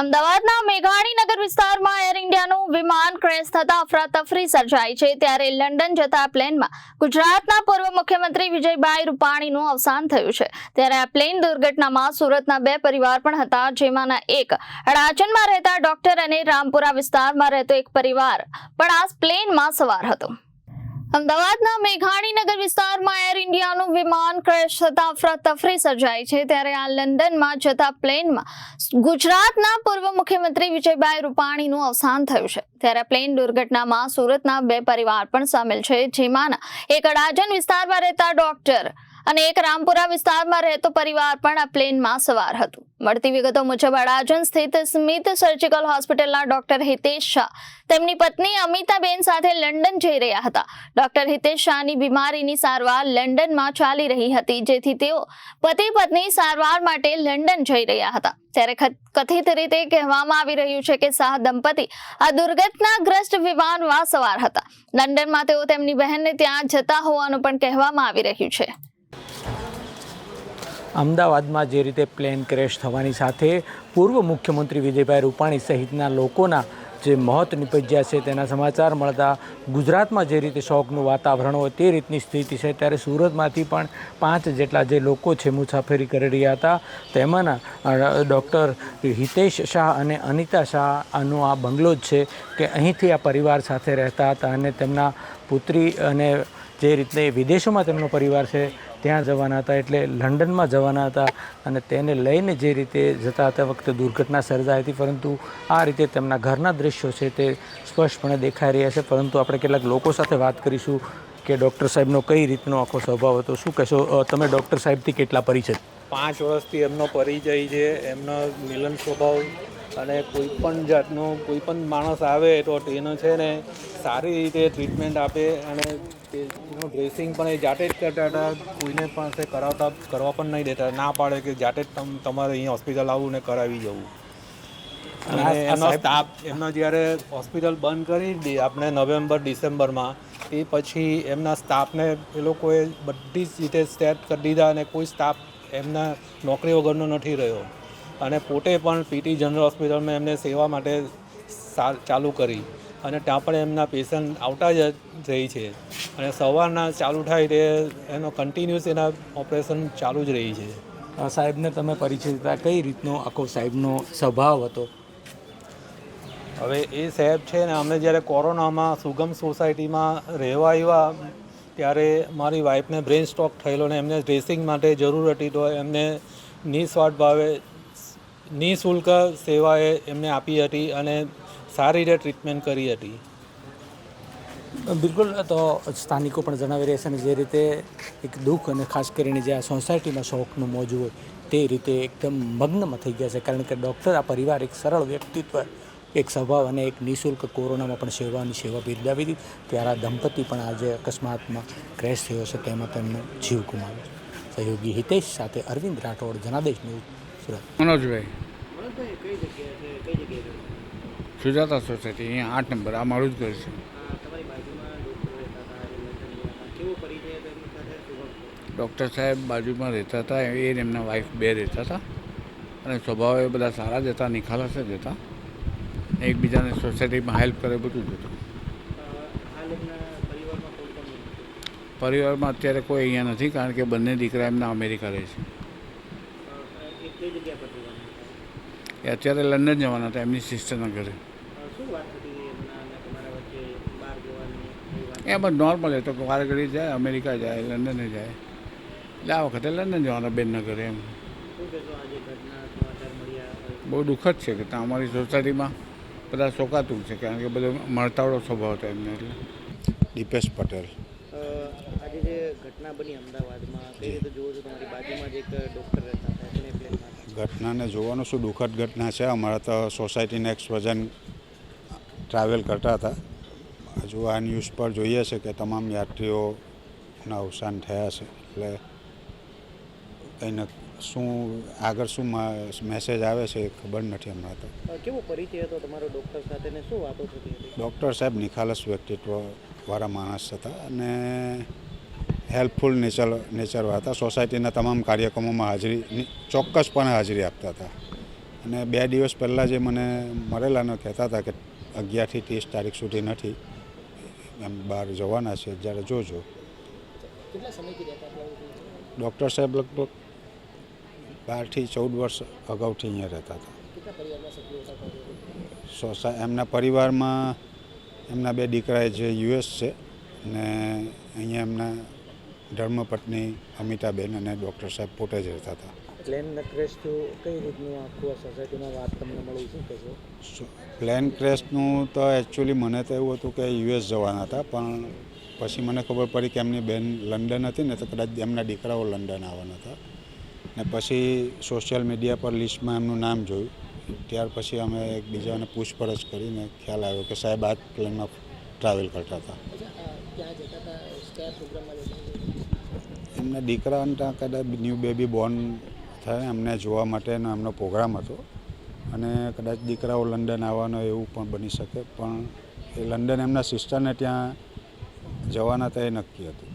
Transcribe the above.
અમદાવાદના મેઘાણીનગર વિસ્તારમાં એર ઇન્ડિયાનું વિમાન ક્રેશ થતા અફરાતફરી સર્જાઈ છે. ત્યારે લંડન જતા પ્લેનમાં ગુજરાતના પૂર્વ મુખ્યમંત્રી વિજયભાઈ રૂપાણીનું અવસાન થયું છે. ત્યારે આ પ્લેન દુર્ઘટનામાં સુરતના બે પરિવાર પણ હતા, જેમાંના એક અડાજણમાં રહેતા ડોક્ટર અને રામપુરા વિસ્તારમાં રહેતો એક પરિવાર પણ આ પ્લેનમાં સવાર હતો. અમદાવાદના મેઘાણી નગર એર વિમાન ક્રેશ થતા અફરાતફરી સર્જાઈ છે. ત્યારે આ લંડનમાં જતા પ્લેનમાં ગુજરાતના પૂર્વ મુખ્યમંત્રી વિજયભાઈ રૂપાણીનું અવસાન થયું છે. ત્યારે પ્લેન દુર્ઘટનામાં સુરતના બે પરિવાર પણ સામેલ છે. જેમાંના એક અડાજણ વિસ્તારમાં રહેતા ડોક્ટર અને એક રામપુરા વિસ્તારમાં રહેતો પરિવાર પણ આ પ્લેનમાં સવાર હતું. મળતી વિગતો મુજબ અડાજણ સ્થિત સ્મિત સર્જિકલ હોસ્પિટલના ડોક્ટર હિતેશ શાહ તેમની પત્ની અમિતાબેન સાથે લંડન જઈ રહ્યા હતા. ડોક્ટર હિતેશ શાહની બીમારીની સારવાર લંડનમાં ચાલી રહી હતી, જેથી તેઓ પતિ પત્ની સારવાર માટે લંડન જઈ રહ્યા હતા. ત્યારે કથિત રીતે કહેવામાં આવી રહ્યું છે કે શાહ દંપતી આ દુર્ઘટનાગ્રસ્ત વિમાનમાં સવાર હતા. લંડનમાં તેઓ તેમની બહેનને ત્યાં જતા હોવાનું પણ કહેવામાં આવી રહ્યું છે. અમદાવાદમાં જે રીતે પ્લેન ક્રેશ થવાની સાથે પૂર્વ મુખ્યમંત્રી વિજયભાઈ રૂપાણી સહિતના લોકોના જે મોત નિપજ્યા છે તેના સમાચાર મળતા ગુજરાતમાં જે રીતે શોકનું વાતાવરણ હોય તે રીતની સ્થિતિ છે. ત્યારે સુરતમાંથી પણ પાંચ જેટલા જે લોકો છે મુસાફરી કરી રહ્યા હતા. તેમાંના ડૉક્ટર હિતેશ શાહ અને અનિતા શાહનો આ બંગલો જ છે કે અહીંથી આ પરિવાર સાથે રહેતા હતા અને તેમના પુત્રી અને જે રીતે વિદેશોમાં તેમનો પરિવાર છે ત્યાં જવાના હતા એટલે લંડનમાં જવાના હતા અને તેને લઈને જે રીતે જતા હતા વખતે દુર્ઘટના સર્જાઈ હતી, પરંતુ આ રીતે તેમના ઘરના દ્રશ્યો છે તે સ્પષ્ટપણે દેખાઈ રહ્યા છે. પરંતુ આપણે કેટલાક લોકો સાથે વાત કરીશું કે ડૉક્ટર સાહેબનો કઈ રીતનો આખો સ્વભાવ હતો? શું કહેશો? તમે ડૉક્ટર સાહેબથી કેટલા પરિચિત? પાંચ વર્ષથી એમનો પરિચય છે, એમનો મિલન સ્વભાવ અને કોઈ પણ જાતનો કોઈ પણ માણસ આવે તો તેનો છે ને સારી રીતે ટ્રીટમેન્ટ આપે અને તેનું ડ્રેસિંગ પણ એ જાતે જ કરતા હતા. કોઈને પાસે કરાવતા કરવા પણ નહીં દેતા. ના પાડે કે જાતે જ તમ તમારે અહીં હોસ્પિટલ આવવું ને કરાવી જવું. અને એમનો સ્ટાફ એમનો જ્યારે હોસ્પિટલ બંધ કરી આપણે નવેમ્બર ડિસેમ્બરમાં એ પછી એમના સ્ટાફને એ લોકોએ બધી જ રીતે સેટ કરી દીધા અને કોઈ સ્ટાફ એમના નોકરી વગરનો નથી રહ્યો. અને પોતે પણ પીટી જનરલ હોસ્પિટલમાં એમને સેવા માટે ચાલુ કરી. અને ત્યાં પણ એમના પેશન્ટ આવતા જ રહી છે. અને સવારના ચાલુ થાય તે એનો કન્ટિન્યુઅસ એના ઓપરેશન ચાલુ જ રહી છે. સાહેબને તમે પરિચિત હતા. કઈ રીતનો આખો સાહેબનો સ્વભાવ હતો? હવે એ સાહેબ છે ને અમે જ્યારે કોરોનામાં સુગમ સોસાયટીમાં રહેવા આવ્યા ત્યારે મારી વાઈફને બ્રેન સ્ટ્રોક થયેલો ને એમને ડ્રેસિંગ માટે જરૂર હતી તો એમને નિસ્વાર્થ ભાવે નિઃશુલ્ક સેવાએ એમને આપી હતી અને સારી રીતે ટ્રીટમેન્ટ કરી હતી. બિલકુલ, તો સ્થાનિકો પણ જણાવી રહ્યા છે અને જે રીતે એક દુઃખ અને ખાસ કરીને જે આ સોસાયટીમાં શોખનું મોજું હોય તે રીતે એકદમ મગ્નમાં થઈ ગયા છે. કારણ કે ડૉક્ટર આ પરિવાર એક સરળ વ્યક્તિત્વ, એક સ્વભાવ અને એક નિઃશુલ્ક કોરોનામાં પણ સેવાની સેવા બિરદાવી હતી ત્યારે આ દંપતી પણ આજે અકસ્માતમાં ક્રેશ થયો છે તેમાં તેમનો જીવ ગુમાવ્યો. સહયોગી હિતેશ સાથે અરવિંદ રાઠોડ, જનાદેશ ન્યૂઝ સુરત મનોજભાઈ. સુજાતા સોસાયટી અહીંયા આઠ નંબર આ મારું જ ઘર છે. ડૉક્ટર સાહેબ બાજુમાં રહેતા હતા એ એમના વાઈફ બે રહેતા હતા. અને સ્વભાવે બધા સારા જ હતા નિખાલસ જ હતા. એકબીજાને સોસાયટીમાં હેલ્પ કરે બધું જ હતું. પરિવારમાં અત્યારે કોઈ અહીંયા નથી કારણ કે બંને દીકરા એમના અમેરિકા રહે છે. એ અત્યારે લંડન જવાના હતા એમની સિસ્ટરના ઘરે. એ બસ નોર્મલ એ તો વાર ઘડી જાય અમેરિકા જાય લંડને જાય. એટલે આ વખતે લંડન જવાના બેનના ઘરે એમ. બહુ દુઃખદ છે કે ત્યાં અમારી સોસાયટીમાં બધા શોકાતું છે કારણ કે બધો મળતાવડો સ્વભાવ હતો એમને એટલે. દીપેશ પટેલ. આજે જે ઘટના બની અમદાવાદમાં કઈ રીતે જોવો છો તમારી બાજુમાં જ એક ડૉક્ટર રહેતા હતા એમને પ્લેનમાં ઘટનાને જોવાનું શું દુઃખદ ઘટના છે? અમારા તો સોસાયટીના એક સ્વજન ટ્રાવેલ કરતા હતા. હજુ આ ન્યૂઝ પર જોઈએ છે કે તમામ યાત્રીઓના અવસાન થયા છે. એટલે કંઈને શું આગળ શું મેસેજ આવે છે એ ખબર નથી હમણાં તો. કેવો પરિચય હતો તમારો ડૉક્ટર સાથે ને શું વાતો થતી હતી? ડૉક્ટર સાહેબ નિખાલસ વ્યક્તિત્વવાળા માણસ હતા અને હેલ્પફુલ નેચર નેચરવા હતા. સોસાયટીના તમામ કાર્યક્રમોમાં હાજરી ચોક્કસપણે હાજરી આપતા હતા. અને બે દિવસ પહેલાં જે મને મળેલાને કહેતા હતા કે અગિયારથી ત્રીસ તારીખ સુધી નથી. એમ બહાર જવાના છે જ્યારે જોજો. ડૉક્ટર સાહેબ લગભગ બારથી ચૌદ વર્ષ અગાઉથી અહીંયા રહેતા હતા. સોસા એમના પરિવારમાં એમના બે દીકરા જે યુએસ છે ને અહીંયા એમના ધર્મપત્ની અમિતાબેન અને ડૉક્ટર સાહેબ પોતે જ રહેતા હતા. પ્લેન ક્રેશ થયું કઈ રીતનું આખું સોસાયટીમાં વાત તમને મળી શું કહેશો પ્લેન ક્રેશનું તો એકચ્યુઅલી મને તો એવું હતું કે યુએસ જવાના હતા પણ પછી મને ખબર પડી કે એમની બેન લંડન હતી ને તો કદાચ એમના દીકરાઓ લંડન આવવાના હતા. ને પછી સોશિયલ મીડિયા પર લિસ્ટમાં એમનું નામ જોયું. ત્યાર પછી અમે એકબીજાને પૂછપરછ કરીને ખ્યાલ આવ્યો કે સાહેબ આ પ્લેનમાં ટ્રાવેલ કરતા હતા? એમના દીકરાને ત્યાં કદાચ ન્યૂ બેબી બોર્ન થાય એમને જોવા માટેનો એમનો પ્રોગ્રામ હતો. અને કદાચ દીકરાઓ લંડન આવવાનો એવું પણ બની શકે, પણ એ લંડન એમના સિસ્ટરને ત્યાં જવાના એ નક્કી હતું.